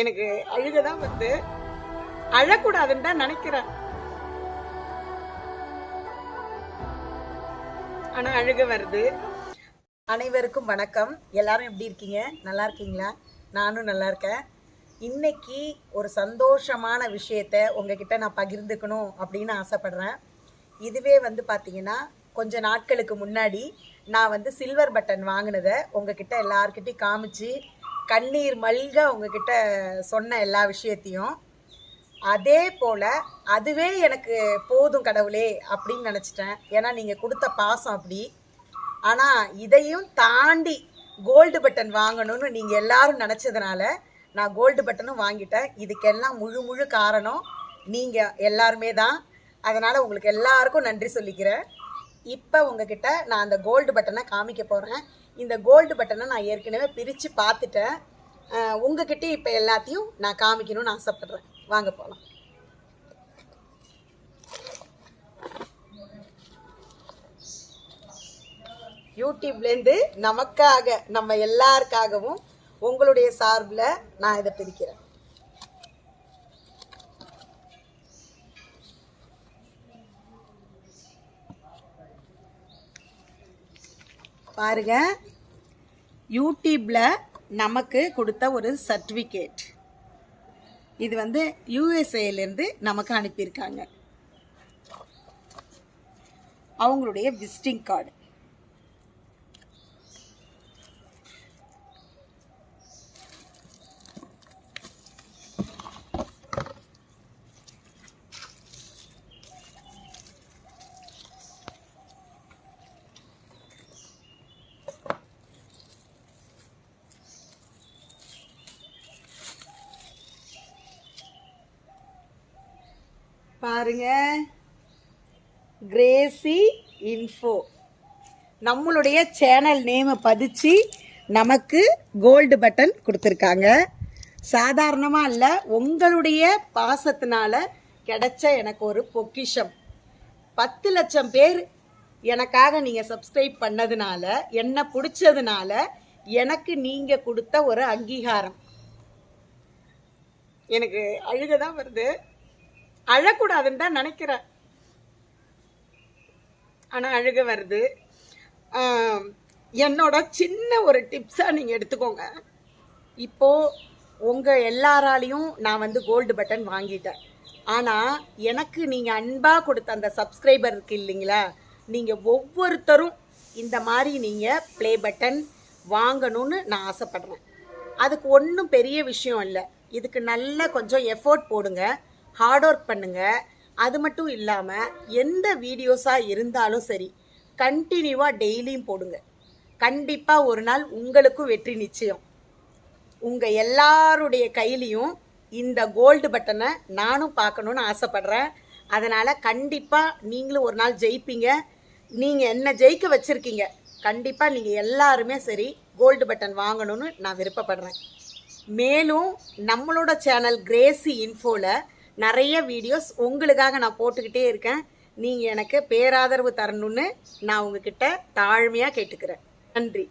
எனக்கு அழுகதான் வந்து அழக்கூடாதுன்னு தான் நினைக்கிறேன். ஆனா அழுக வருது. அனைவருக்கும் வணக்கம். எல்லாரும் எப்படி இருக்கீங்க? நல்லா இருக்கீங்களா? நானும் நல்லா இருக்கேன். இன்னைக்கு ஒரு சந்தோஷமான விஷயத்த உங்ககிட்ட நான் பகிர்ந்துக்கணும் அப்படின்னு ஆசைப்படுறேன். இதுவே வந்து பார்த்தீங்கன்னா கொஞ்ச நாட்களுக்கு முன்னாடி நான் வந்து சில்வர் பட்டன் வாங்கினதை உங்ககிட்ட எல்லார்கிட்டையும் காமிச்சு கண்ணீர் மல்க உங்ககிட்ட சொன்ன எல்லா விஷயத்தையும். அதே போல் அதுவே எனக்கு போதும் கடவுளே அப்படின்னு நினச்சிட்டேன். ஏன்னா நீங்கள் கொடுத்த பாசம் அப்படி. ஆனால் இதையும் தாண்டி கோல்டு பட்டன் வாங்கணும்னு நீங்கள் எல்லாரும் நினச்சதுனால நான் கோல்டு பட்டனும் வாங்கிட்டேன். இதுக்கெல்லாம் முழு முழு காரணம் நீங்கள் எல்லாருமே தான் அதனால் உங்களுக்கு எல்லாருக்கும் நன்றி சொல்லிக்கிறேன். இப்போ உங்ககிட்ட நான் அந்த கோல்டு பட்டனை காமிக்க போகிறேன் இந்த கோல்டு பட்டனை நான் ஏற்கனவே பிரித்து பார்த்துட்டேன். உங்ககிட்ட இப்போ எல்லாத்தையும் நான் காமிக்கணும்னு ஆசைப்பட்றேன். வாங்க போகலாம் யூடியூப்லேருந்து நமக்காக நம்ம எல்லாருக்காகவும் உங்களுடைய சார்பில் நான் இதை பிரிக்கிறேன். பாருங்க. யூடியூப்பில் நமக்கு கொடுத்த ஒரு சர்டிஃபிகேட் இது வந்து யூஎஸ்ஏலேருந்து நமக்கு அனுப்பியிருக்காங்க. அவங்களுடைய விசிட்டிங் கார்டு பாருங்க. கிரேசி இன்ஃபோ நம்மளுடைய சேனல் நேமை பதிச்சு நமக்கு கோல்டு பட்டன் கொடுத்துருக்காங்க. சாதாரணமாக இல்லை உங்களுடைய பாசத்தினால கிடைச்ச எனக்கு ஒரு பொக்கிஷம். பத்து லட்சம் பேர் எனக்காக நீங்கள் சப்ஸ்கிரைப் பண்ணதுனால என்னை பிடிச்சதுனால எனக்கு நீங்கள் கொடுத்த ஒரு அங்கீகாரம். எனக்கு அழுக தான் வருது. அழக்கூடாதுன்னு தான் நினைக்கிறேன். ஆனால் அழுக வருது. என்னோட சின்ன ஒரு டிப்ஸாக நீங்கள் எடுத்துக்கோங்க. இப்போ உங்கள் எல்லாராலையும் நான் வந்து கோல்டு பட்டன் வாங்கிட்டேன். ஆனால் எனக்கு நீங்கள் அன்பாக கொடுத்த அந்த சப்ஸ்கிரைபர் இருக்கு இல்லைங்களா? நீங்கள் ஒவ்வொருத்தரும் இந்த மாதிரி நீங்கள் ப்ளே பட்டன் வாங்கணும்னு நான் ஆசைப்பட்றேன். அதுக்கு ஒன்றும் பெரிய விஷயம் இல்லை. இதுக்கு நல்ல கொஞ்சம் எஃபோர்ட் போடுங்க. ஹார்ட் ஒர்க் பண்ணுங்க. அது மட்டும் இல்லாமல் எந்த வீடியோஸாக இருந்தாலும் சரி கண்டினியூவாக டெய்லியும் போடுங்க. கண்டிப்பாக ஒரு நாள் உங்களுக்கும் வெற்றி நிச்சயம். உங்கள் எல்லாருடைய கையிலையும் இந்த கோல்டு பட்டனை நானும் பார்க்கணுன்னு ஆசைப்பட்றேன். அதனால் கண்டிப்பாக நீங்களும் ஒரு நாள் ஜெயிப்பீங்க. நீங்கள் என்ன ஜெயிக்க வச்சுருக்கீங்க கண்டிப்பாக நீங்கள் எல்லாருமே சரி கோல்டு பட்டன் வாங்கணும்னு நான் விருப்பப்படுறேன். மேலும் நம்மளோட சேனல் கிரேசி இன்ஃபோவில் நிறைய வீடியோஸ் உங்களுக்காக நான் போட்டுக்கிட்டே இருக்கேன். நீங்கள் எனக்கு பேராதரவு தரணும்னு நான் உங்ககிட்ட தாழ்மையாக கேட்டுக்கிறேன். நன்றி.